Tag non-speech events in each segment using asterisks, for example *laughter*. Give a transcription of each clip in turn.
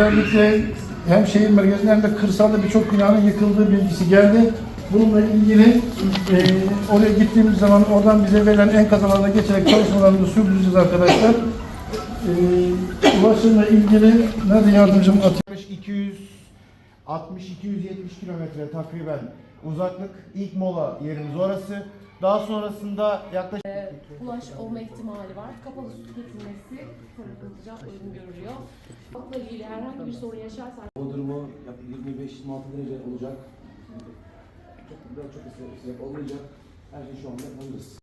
Özellikle hem şehir merkezinde hem de kırsalda birçok binanın yıkıldığı bilgisi geldi. Bununla ilgili e, oraya gittiğimiz zaman oradan bize verilen enkaz alanına geçerek çalışmalarımızı sürdüreceğiz arkadaşlar. E, ulaşımla ilgili nerede yardımcım atayım? 260-270 kilometre takriben uzaklık. İlk mola yerimiz orası. Daha sonrasında yaklaşık ulaş olma ihtimali var. Kapalı su tüketilmesi tarafınca uygun görülüyor. Halkla ilgili herhangi bir sorun yaşarsak Bodrumu yaklaşık 25-26 derece olacak. Çok da çok sıcak- olmayacak. Her şey şu anda yapabiliriz.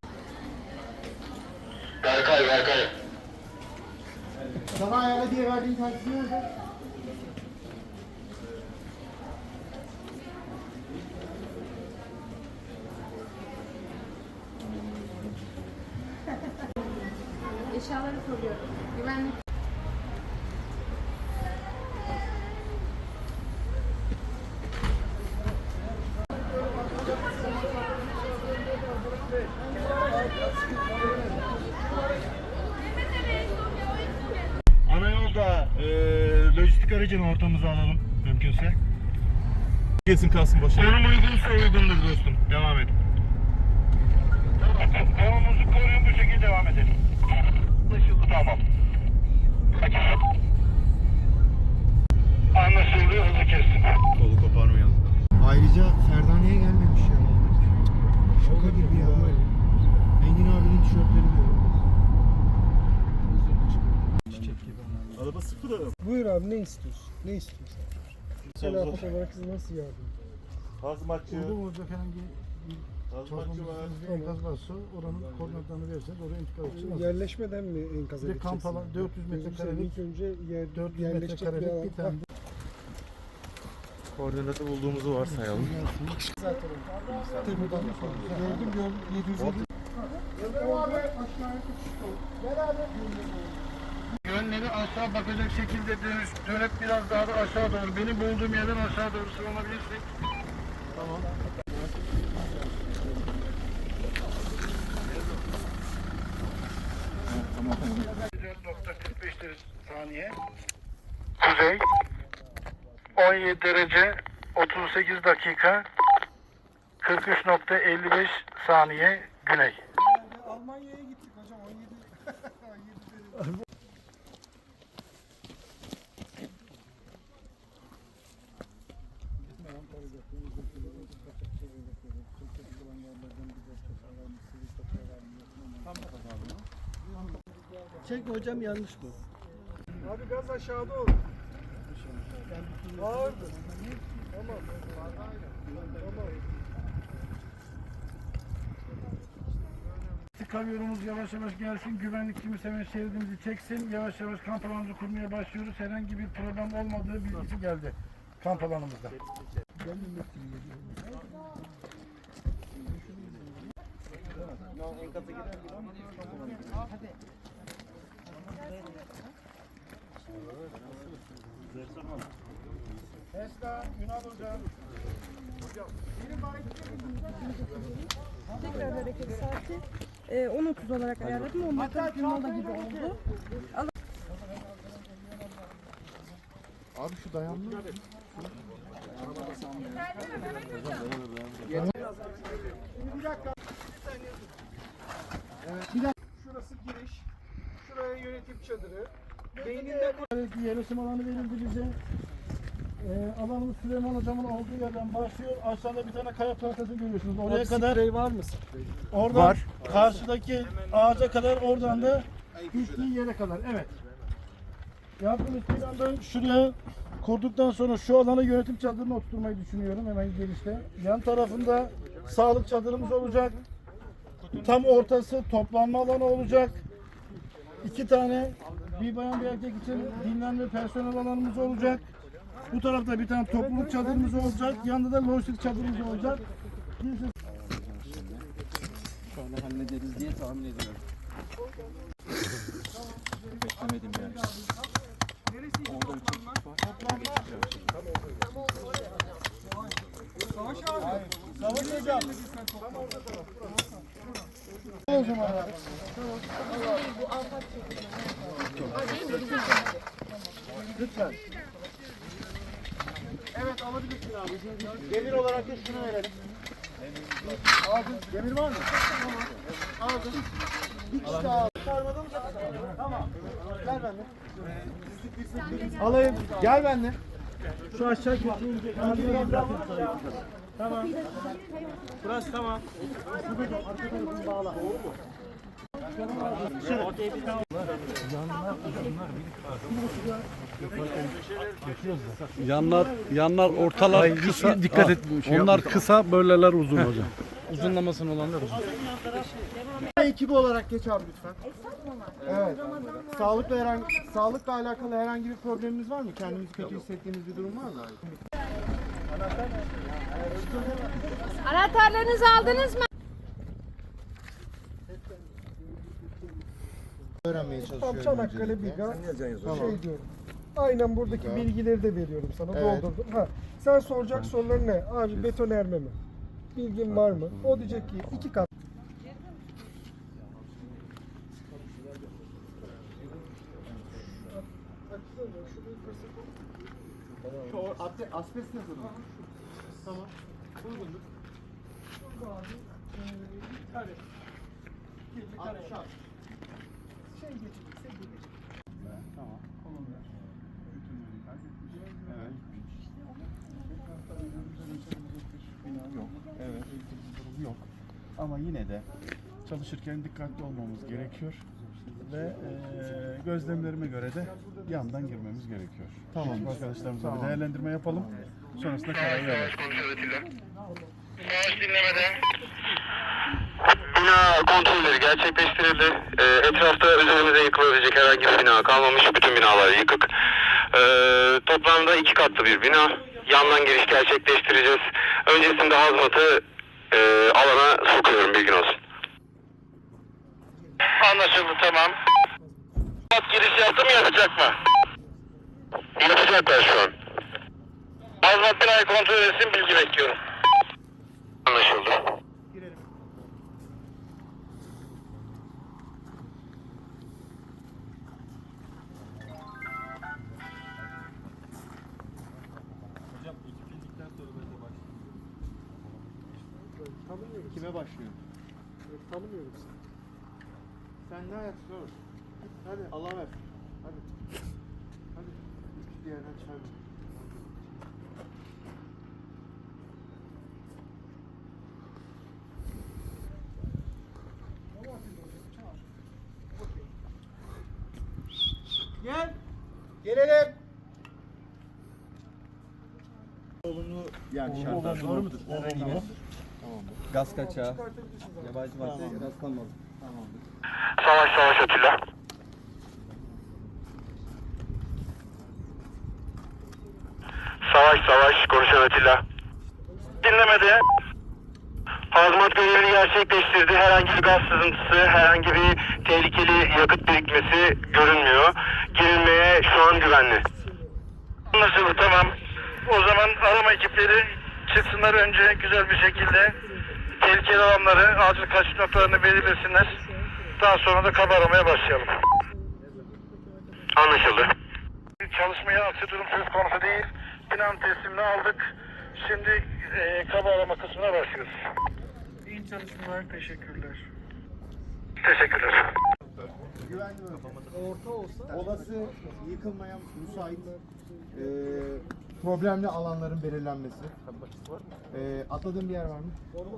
Sana ayarla diye verdiğin taksi nerede? Eşyaları soruyorum. Güvenlik Ana yolda e, lojistik aracını ortamıza alalım mümkünse. Gelsin kalsın başına. Konum uygunsa uygundur dostum. Devam et. Konumuzu koruyun bu şekilde devam edelim. Anlaşıldı tamam. Anlaşıldı hızlı kestim. Kolu koparmayalım. Ayrıca Ferdane'ye gelmemiş ya. Şaka gibi ya. Engin abinin tişörtleri diyor. Araba sıfır araba. Buyur abi ne istiyorsun? Ne istiyorsun? Telaffuz olarak size nasıl yardım? Hazmatçı. Burada olacak herhangi bir Bir enkaz varsa oranın koordinatlarını verirseniz oraya intikal için hazır. Yerleşmeden mi enkaza Bir de kamp alan 400 Gözüm metrekarelik ilk önce yer, 400 yerleşecek bir metrekarelik bir tane Koordinatı bulduğumuzu varsayalım. Tepeden gördüm gördüm 750 Yönleri aşağı bakacak şekilde dönüş, dönüp biraz daha da aşağı doğru. Benim bulduğum yerden aşağı doğru sığınabilirsek. Tamam. Tamam. 4.45 saniye. Kuzey. 17 derece 38 dakika 43.55 saniye güney. Almanya'ya gittik hocam 17 17 *laughs* Çek hocam yanlış mı? Abi gaz aşağıda olur. Ağırdır. Tamam. Tamam. Kamyonumuz yavaş yavaş gelsin. Güvenlikçimiz hemen şeridimizi çeksin. Yavaş yavaş kamp alanımızı kurmaya başlıyoruz. Herhangi bir problem olmadığı bilgisi geldi kamp alanımızda. Esra, Ünal Hocam. Tekrar hareket saati e, 10.30 olarak ayarladım. 10 dakika bir mola gibi oldu. Abi şu dayanma. Şurası giriş. Şuraya yönetim çadırı. Beyninde yerleşim alanı verildi bize. Ee, alanımız Süleyman Hocam'ın olduğu yerden başlıyor. Aşağıda bir tane kaya tahtası görüyorsunuz. Oraya kadar sprey var mı oradan karşıdaki ağaca kadar oradan da gittiği yere kadar. Evet. Yaptığımız planda şuraya kurduktan sonra şu alana yönetim çadırını oturtmayı düşünüyorum hemen girişte. Yan tarafında sağlık çadırımız olacak. Tam ortası toplanma alanı olacak. İki tane bir bayan bir erkek için dinlenme personel alanımız olacak. Bu tarafta bir tane topluluk çadırımız olacak. Yanında da lojistik çadırımız olacak. Kimse Şöyle hallederiz diye tahmin ediyorum. Beklemedim yani. Orada bir çekiş var. Savaş abi. Savaş hocam. O zaman. Lütfen. Evet alabilirsin abi. Demir olarak da şunu verelim. Aldın. Demir var mı? Tamam. Aldın. Bir kişi daha aldı. Sarmadan mı Tamam. Gel benimle. Alayım. Gel benimle. Şu aşağı kötüyünce. Tamam. Burası tamam. Yanlar yanlar ortalar kısa. Dikkat et Onlar kısa, böyleler uzun hocam. Uzunlamasını olanlar uzun. Ekibi olarak geç abi lütfen. Evet. Sağlıkla herhangi sağlıkla alakalı herhangi bir problemimiz var mı? Kendimizi kötü hissettiğimiz bir durum var mı? Anahtarlarınızı aldınız mı? Öğrenmeye Tam çalışıyorum. Çanakkale öncelikle. Biga Tamam. şey diyorum. Aynen buradaki Biga. bilgileri de veriyorum sana. Evet. Doldurdum. Ha, sen soracak sorular ne? Abi beton erme mi? Bilgin var mı? O diyecek ki iki kat. Şu o- asbe- asbest yazılı mı? Tamam. Uygundur. Ahşap. Şey getirecekse gelecek. Tamam. Yok. Evet. Durum yok. Ama yine de çalışırken dikkatli olmamız gerekiyor. Ve eee gözlemlerime göre de yandan girmemiz gerekiyor. Tamam. Arkadaşlarımızla bir değerlendirme yapalım. Sonrasında karar verelim. Savaş dinlemede. Bina kontrolleri gerçekleştirildi. Ee, etrafta üzerimize yıkılabilecek herhangi bir bina kalmamış. Bütün binalar yıkık. Ee, toplamda iki katlı bir bina. Yandan giriş gerçekleştireceğiz. Öncesinde hazmatı e, alana sokuyorum bilgin olsun. Anlaşıldı tamam. Hazmat giriş yaptı mı yapacak mı? Yapacaklar şu an. Hazmat binayı kontrol etsin bilgi bekliyorum. Anlaşıldı. Tanımıyoruz. Kime başlıyor? Tanımıyoruz. Sen ne ayaksın oğlum? Hadi Allah ver. Hadi. Hadi. Bir yerden çay ver. Gel. Gelelim. Olumlu yani şartlar doğru mudur? Tamam. Gaz kaçağı, yabancı madde rastlanmadı. Savaş savaş Atilla. Savaş savaş konuşan Atilla. Dinlemedi. Hazmat görevini gerçekleştirdi. Herhangi bir gaz sızıntısı, herhangi bir tehlikeli yakıt birikmesi görünmüyor. Girilmeye şu an güvenli. Anlaşıldı tamam. O zaman arama ekipleri çıksınlar önce güzel bir şekilde tehlikeli alanları, acil kaçış noktalarını belirlesinler. Daha sonra da kaba aramaya başlayalım. Anlaşıldı. Çalışmaya aksi durum söz konusu değil. Binanın teslimini aldık. Şimdi e, kaba arama kısmına başlıyoruz. İyi çalışmalar. Teşekkürler. Teşekkürler. Güvenli bölge. Orta olsa Olası yıkılmaya müsait e, problemli alanların belirlenmesi. E, atladığın bir yer var mı?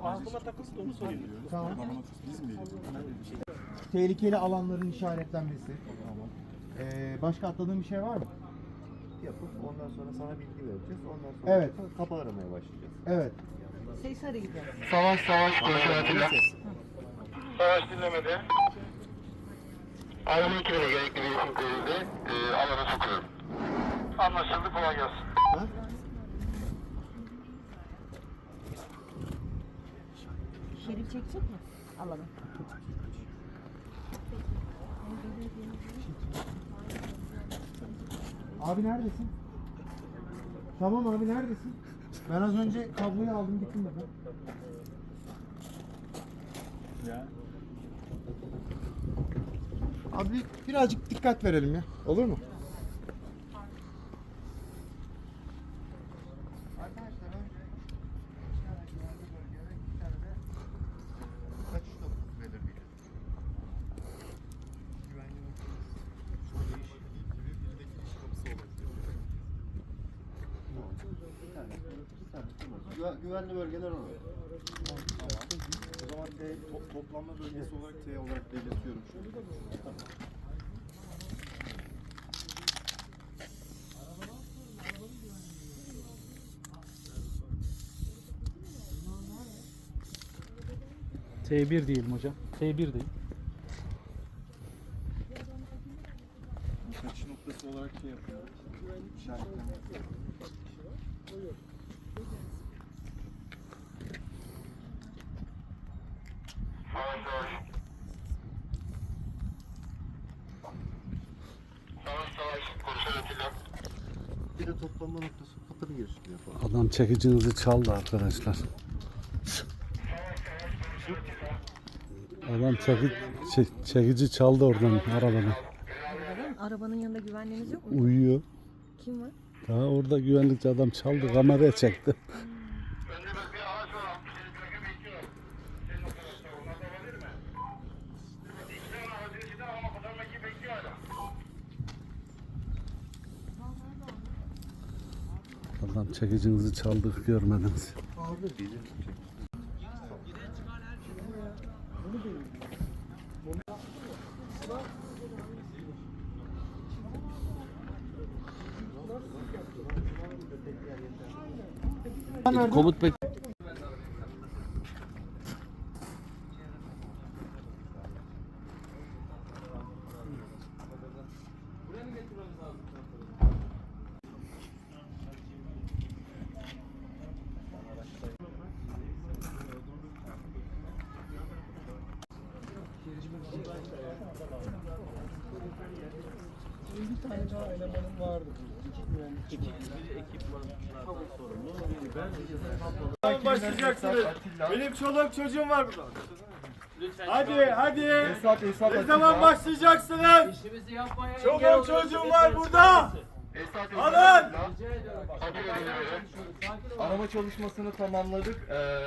Aklıma takılsın onu sorayım. Tamam. Tehlikeli alanların işaretlenmesi. E, başka atladığın bir şey var mı? yapıp ondan sonra sana bilgi vereceğiz. Ondan sonra Evet. kapı aramaya başlayacağız. Evet. Seyisar'a gidelim. Savaş savaş Savaş dinlemedi. Arama ekibine gerekli bir isim verildi. E, alana sokuyorum. Anlaşıldı kolay gelsin. Ha? Şerif çekecek mi? Alalım. Abi neredesin? Tamam abi neredesin? Ben az önce kabloyu aldım gittim de ben. Ya. Abi birazcık dikkat verelim ya. Olur mu? Güven- güvenli bölgeler orada. O zaman T, to- toplanma bölgesi olarak T olarak belirtiyorum şu an. T1 diyelim hocam. T1 değil. Kaçış noktası olarak şey yapıyorum. İşaretleme yapıyorum. Savaş savaş. Savaş savaş. Konuşan Atilla. Bir de toplanma noktası kapının girişinde yapalım. Adam çekicinizi çaldı arkadaşlar. Adam çeki, çe- çekici çaldı oradan arabadan. Arabanın yanında güvenliğiniz yok mu? Uyuyor. Kim var? Daha orada güvenlikçi adam çaldı kameraya çekti. Önde bak bir ağaç var. 67 bölge bekliyor. Senin operasyon. Onlar da olabilir mi? İki tane aracın içinde ama kurtarma ekibi bekliyor hala. Adam çekicinizi çaldı görmediniz. Komut bek Bir tane daha elemanım vardı. Başlayacaksınız. Benim çoluk çocuğum var burada. Hadi hadi. Ne zaman başlayacaksınız? Çoluk çocuğum var burada. Alın. Arama çalışmasını tamamladık. Ee,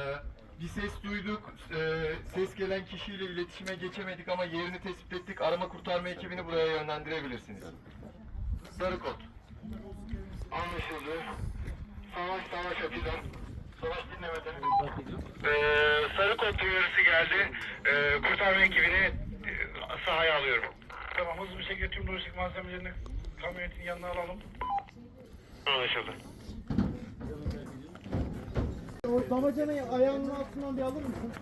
bir ses duyduk. Ee, ses gelen kişiyle iletişime geçemedik ama yerini tespit ettik. Arama kurtarma ekibini buraya yönlendirebilirsiniz. Sarı kod. Anlaşıldı. Savaş savaş Atilla. Savaş. Ee, sarı kod uyarısı geldi. Ee, kurtarma ekibini e, sahaya alıyorum. Tamam hızlı bir şekilde tüm lojistik malzemelerini kamyonetin yanına alalım. Anlaşıldı. O damacanayı ayağının altından bir alır mısın?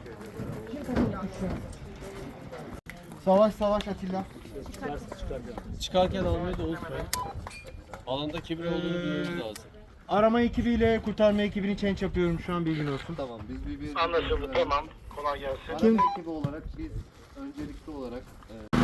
Savaş savaş Atilla. çıkarken almayı da unutmayın. Alanda kimin olduğunu bilmemiz lazım. Arama ekibiyle kurtarma ekibini change yapıyorum şu an bilgin olsun. Tamam biz bir, bir Anlaşıldı tamam. Kolay gelsin. Arama ekibi olarak biz öncelikli olarak e,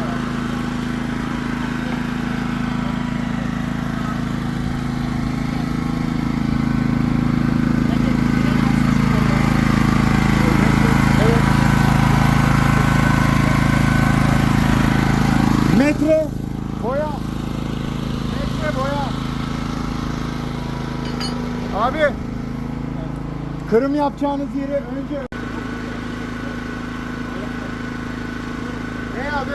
kırım yapacağınız yeri önce Ne abi?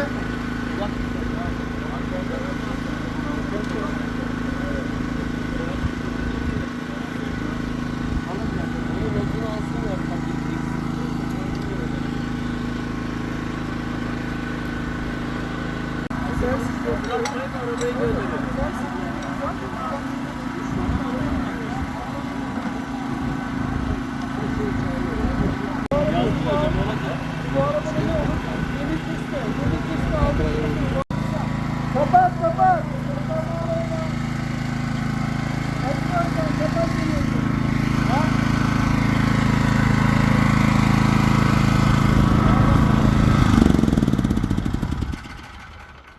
Kapat kapat. Hadi bakalım kapat geliyorsun. Ha?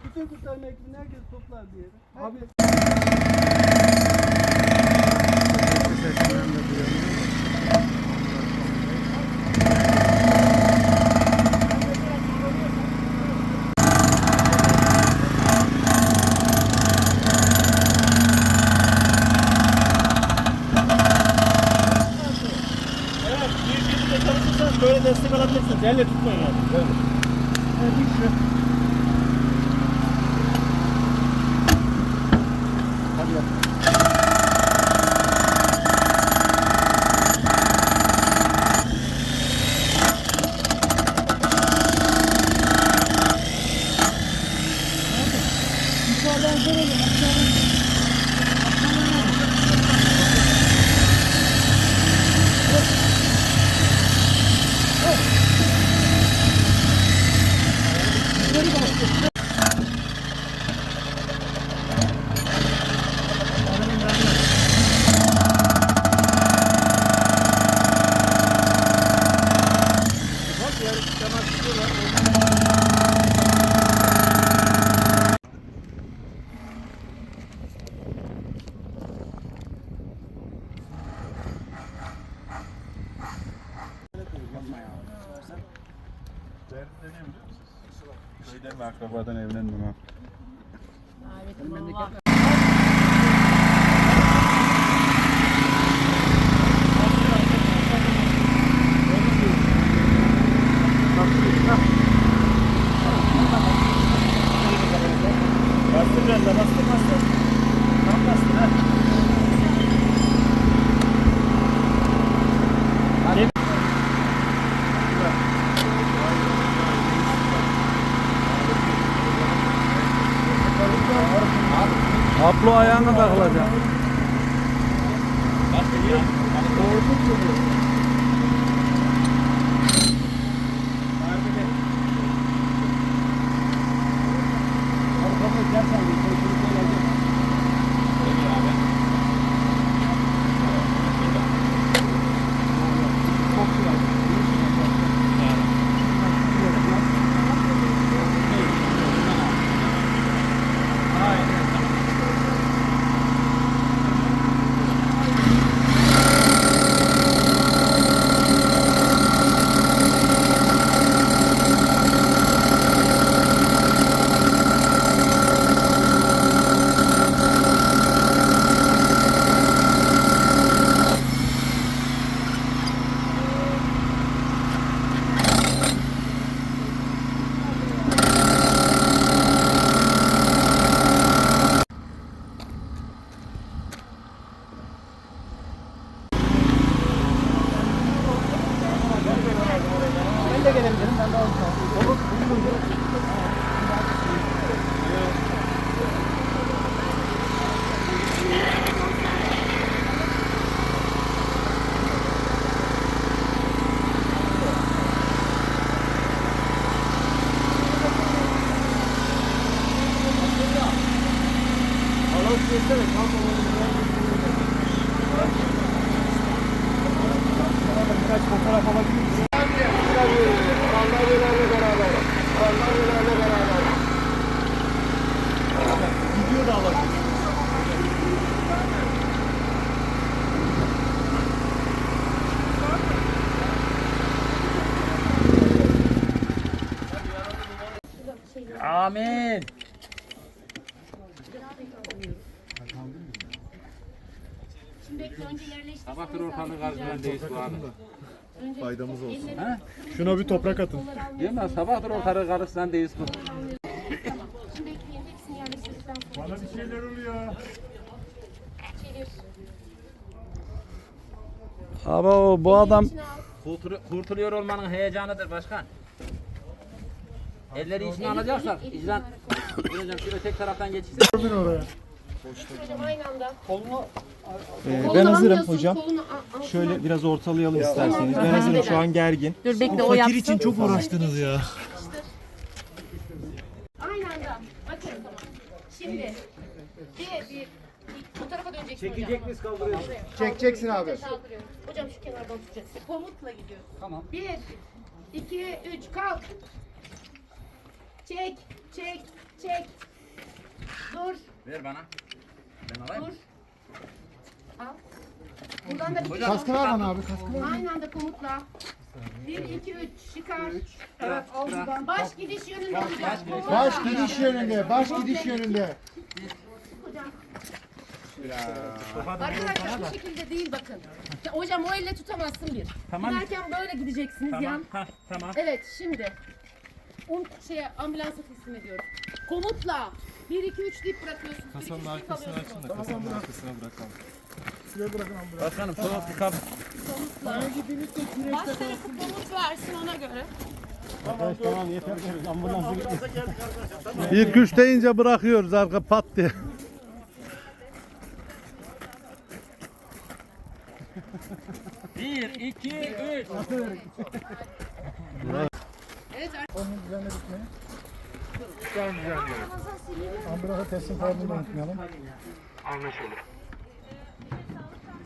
Bütün kurtarma ekibini herkes toplar bir yere. Abi. Evet, bir şekilde çalışırsanız böyle destek alabilirsiniz. Elle tutmayın yani. Evet, Ablo ayağına takılacak. Sabahtır ortalığı karşılarındayız bu abi. Faydamız olsun. Şuna bir toprak atın. Değil mi? Sabahtır ortalığı karşılarındayız bu. Şimdi bekleyin hepsini yerleştirdikten sonra. Bana bir şeyler oluyor. Çevir. Abi o bu adam. Kurtuluyor olmanın heyecanıdır başkan. Elleri içine alacaksak icran Hocam şöyle tek taraftan geçirsin. Hocam aynı anda. Kolunu ben hazırım hocam. kolunu al- al- Şöyle biraz ortalayalım isterseniz. Ben hazırım şu an gergin. Dur bekle o yapsın. için çok uğraştınız ya. Aynı anda. Bakın. Şimdi. Bir, bir, bir. Bu tarafa döneceksin hocam. Çekecek miyiz kaldırıyoruz? Çekeceksin abi. Kaldırıyorum. Hocam şu kenardan tutacaksın. Komutla gidiyorsun. Tamam. Bir, iki, üç, kalk. Çek, çek, çek. Dur, Ver bana. Ben alayım. dur. Al. Buradan da bir Kaskı ver bana abi kaskı. Aynı anda komutla. Bir, iki, üç, çıkar. Evet, Baş gidiş yönünde hocam. Baş gidiş yönünde, baş gidiş yönünde. Hocam. Arkadaşlar bu şekilde değil bakın. Ya Hocam o elle tutamazsın bir. Tamam. Giderken böyle gideceksiniz yan. Hah, tamam. Evet şimdi. Un şeye ambulansa teslim ediyoruz. Komutla. 1 2 3 deyip bırakıyorsun. Kasanın arkasına açın da kasanın arkasına bırakalım. Başkanım sola tıkar. Komutla. Baş tarafı komut versin ona göre. Tamam, tamam yeter. Ambulansa geldik arkadaşlar. Tamam. İlk üç deyince bırakıyoruz arka pat diye. Onun üzerine gitmeyin. Ambulansa teslim kağıdını da unutmayalım. Anlaşıldı.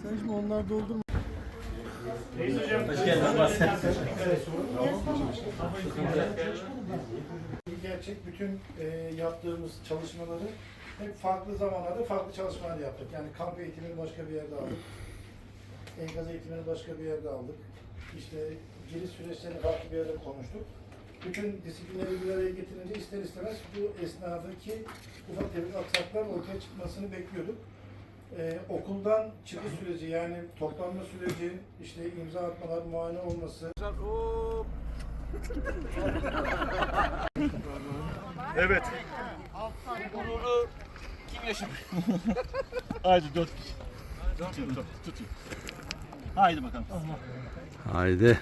Sen şimdi onlar doldurma. Gerçek bütün e, yaptığımız çalışmaları hep farklı zamanlarda farklı çalışmalar yaptık. Yani kamp eğitimini başka bir yerde aldık. Enkaz eğitimini başka bir yerde aldık. İşte giriş süreçlerini farklı bir yerde konuştuk. Bütün disiplinleri bir araya getirince ister istemez bu esnadaki ufak tefek aksaklar ortaya çıkmasını bekliyorduk. Ee, okuldan çıkış süreci yani toplanma süreci, işte imza atmalar, muayene olması. Evet. Haydi dört kişi. Tutuyor, tutuyor. Haydi bakalım. Haydi.